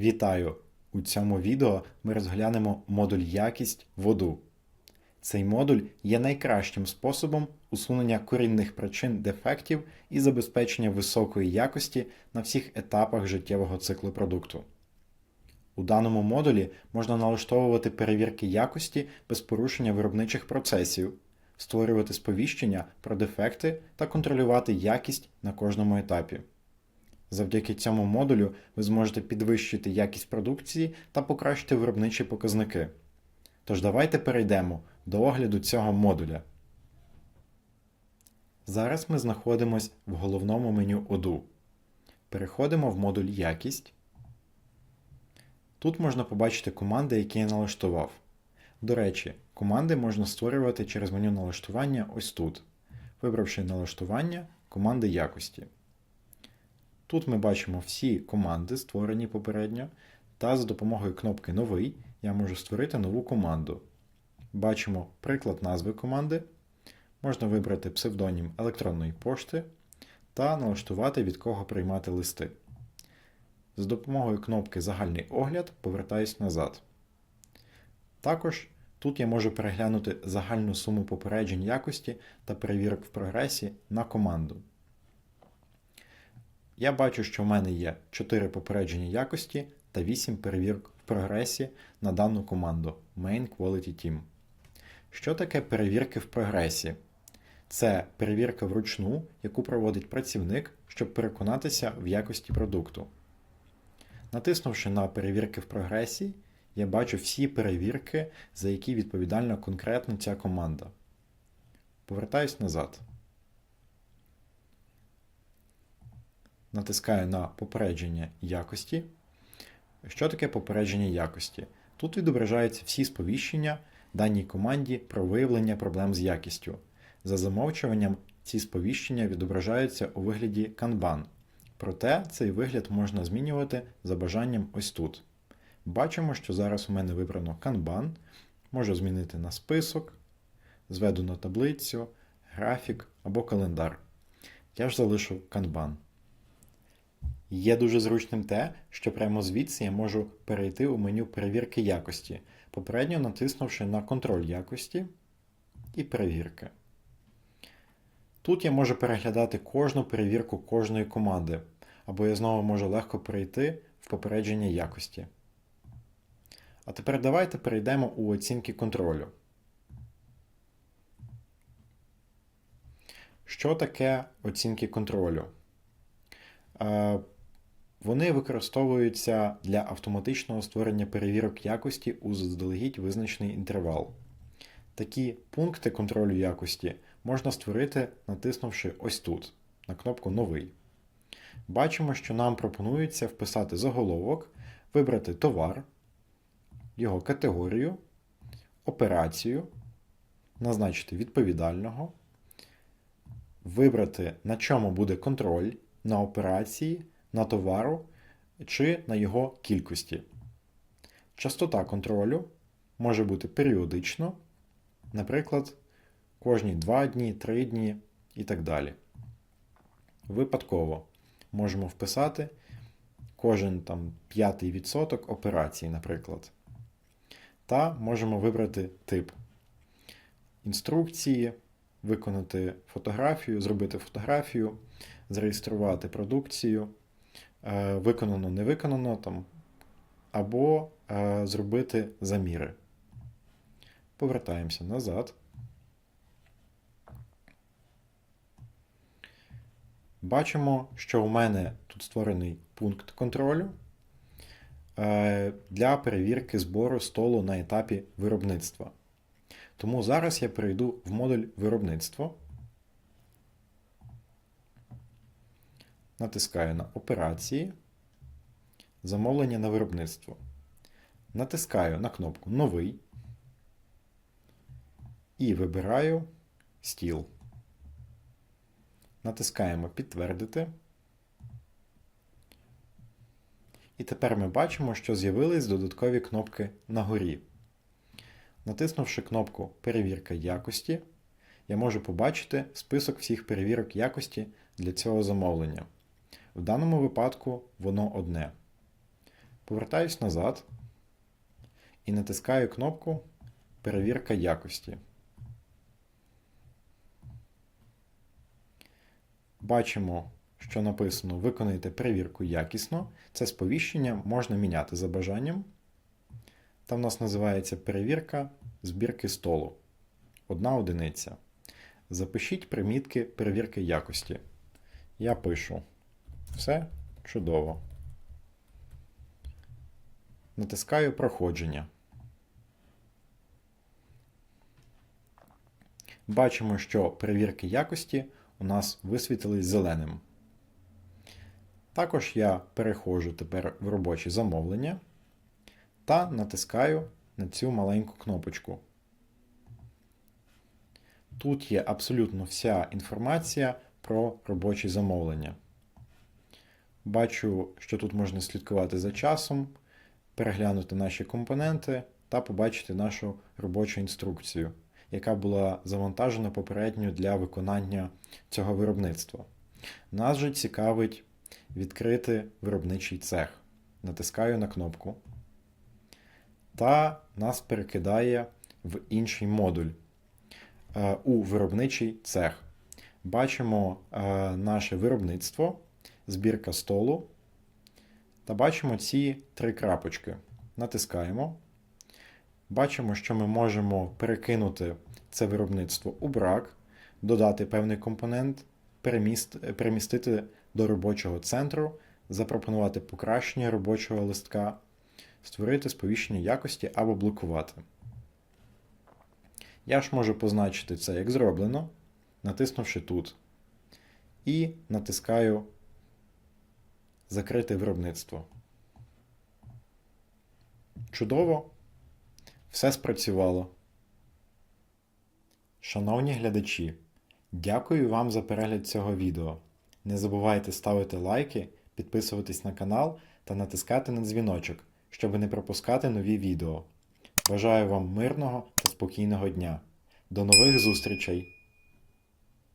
Вітаю! У цьому відео ми розглянемо модуль якість воду. Цей модуль є найкращим способом усунення корінних причин дефектів і забезпечення високої якості на всіх етапах життєвого циклу продукту. У даному модулі можна налаштовувати перевірки якості без порушення виробничих процесів, створювати сповіщення про дефекти та контролювати якість на кожному етапі. Завдяки цьому модулю ви зможете підвищити якість продукції та покращити виробничі показники. Тож давайте перейдемо до огляду цього модуля. Зараз ми знаходимося в головному меню ОДУ. Переходимо в модуль Якість. Тут можна побачити команди, які я налаштував. До речі, команди можна створювати через меню налаштування ось тут, вибравши налаштування команди якості. Тут ми бачимо всі команди, створені попередньо, та за допомогою кнопки Новий я можу створити нову команду. Бачимо приклад назви команди. Можна вибрати псевдонім електронної пошти та налаштувати від кого приймати листи. За допомогою кнопки Загальний огляд повертаюсь назад. Також тут я можу переглянути загальну суму попереджень якості та перевірок в прогресі на команду. Я бачу, що в мене є 4 попередження якості та 8 перевірок в прогресі на дану команду Main Quality Team. Що таке перевірки в прогресі? Це перевірка вручну, яку проводить працівник, щоб переконатися в якості продукту. Натиснувши на перевірки в прогресі, я бачу всі перевірки, за які відповідальна конкретно ця команда. Повертаюсь назад. Натискаю на попередження якості. Що таке попередження якості? Тут відображаються всі сповіщення даній команді про виявлення проблем з якістю. За замовчуванням, ці сповіщення відображаються у вигляді Kanban. Проте цей вигляд можна змінювати за бажанням ось тут. Бачимо, що зараз у мене вибрано Kanban. Можу змінити на список, зведу на таблицю, графік або календар. Я ж залишу Kanban. Є дуже зручним те, що прямо звідси я можу перейти у меню перевірки якості, попередньо натиснувши на контроль якості і перевірки. Тут я можу переглядати кожну перевірку кожної команди, або я знову можу легко перейти в попередження якості. А тепер давайте перейдемо у оцінки контролю. Що таке оцінки контролю? Вони використовуються для автоматичного створення перевірок якості у заздалегідь визначений інтервал. Такі пункти контролю якості можна створити, натиснувши ось тут, на кнопку Новий. Бачимо, що нам пропонується вписати заголовок, вибрати товар, його категорію, операцію, назначити відповідального, вибрати, на чому буде контроль на операції, на товару чи на його кількості. Частота контролю може бути періодично, наприклад, кожні 2 дні, 3 дні і так далі. Випадково можемо вписати кожен там п'ятий відсоток операцій, наприклад. Та можемо вибрати тип інструкції, виконати фотографію, зробити фотографію, зареєструвати продукцію, виконано, не виконано там, або е, зробити заміри. Повертаємося назад. Бачимо, що у мене тут створений пункт контролю е, для перевірки збору столу на етапі виробництва. Тому зараз я перейду в модуль виробництво. Натискаю на операції, замовлення на виробництво. Натискаю на кнопку Новий і вибираю стіл. Натискаємо Підтвердити. І тепер ми бачимо, що з'явились додаткові кнопки на горі. Натиснувши кнопку Перевірка якості, я можу побачити список всіх перевірок якості для цього замовлення. В даному випадку воно одне. Повертаюсь назад і натискаю кнопку Перевірка якості. Бачимо, що написано Виконайте перевірку якісно. Це сповіщення можна міняти за бажанням. Там в нас називається перевірка збірки столу. Одна одиниця. Запишіть примітки перевірки якості. Я пишу. Все чудово. Натискаю проходження. Бачимо, що перевірки якості у нас висвітились зеленим. Також я переходжу тепер в робочі замовлення та натискаю на цю маленьку кнопочку. Тут є абсолютно вся інформація про робочі замовлення. Бачу, що тут можна слідкувати за часом, переглянути наші компоненти та побачити нашу робочу інструкцію, яка була завантажена попередньо для виконання цього виробництва. Нас же цікавить відкрити виробничий цех. Натискаю на кнопку. Та нас перекидає в інший модуль е, у виробничий цех. Бачимо е, наше виробництво, збірка столу. Та бачимо ці три крапочки. Натискаємо. Бачимо, що ми можемо перекинути це виробництво у брак, додати певний компонент, переміст- перемістити до робочого центру, запропонувати покращення робочого листка, створити сповіщення якості або блокувати. Я ж можу позначити це як зроблено, натиснувши тут. І натискаю Закрити виробництво. Чудово! Все спрацювало. Шановні глядачі, дякую вам за перегляд цього відео. Не забувайте ставити лайки, підписуватись на канал та натискати на дзвіночок, щоб не пропускати нові відео. Бажаю вам мирного та спокійного дня. До нових зустрічей!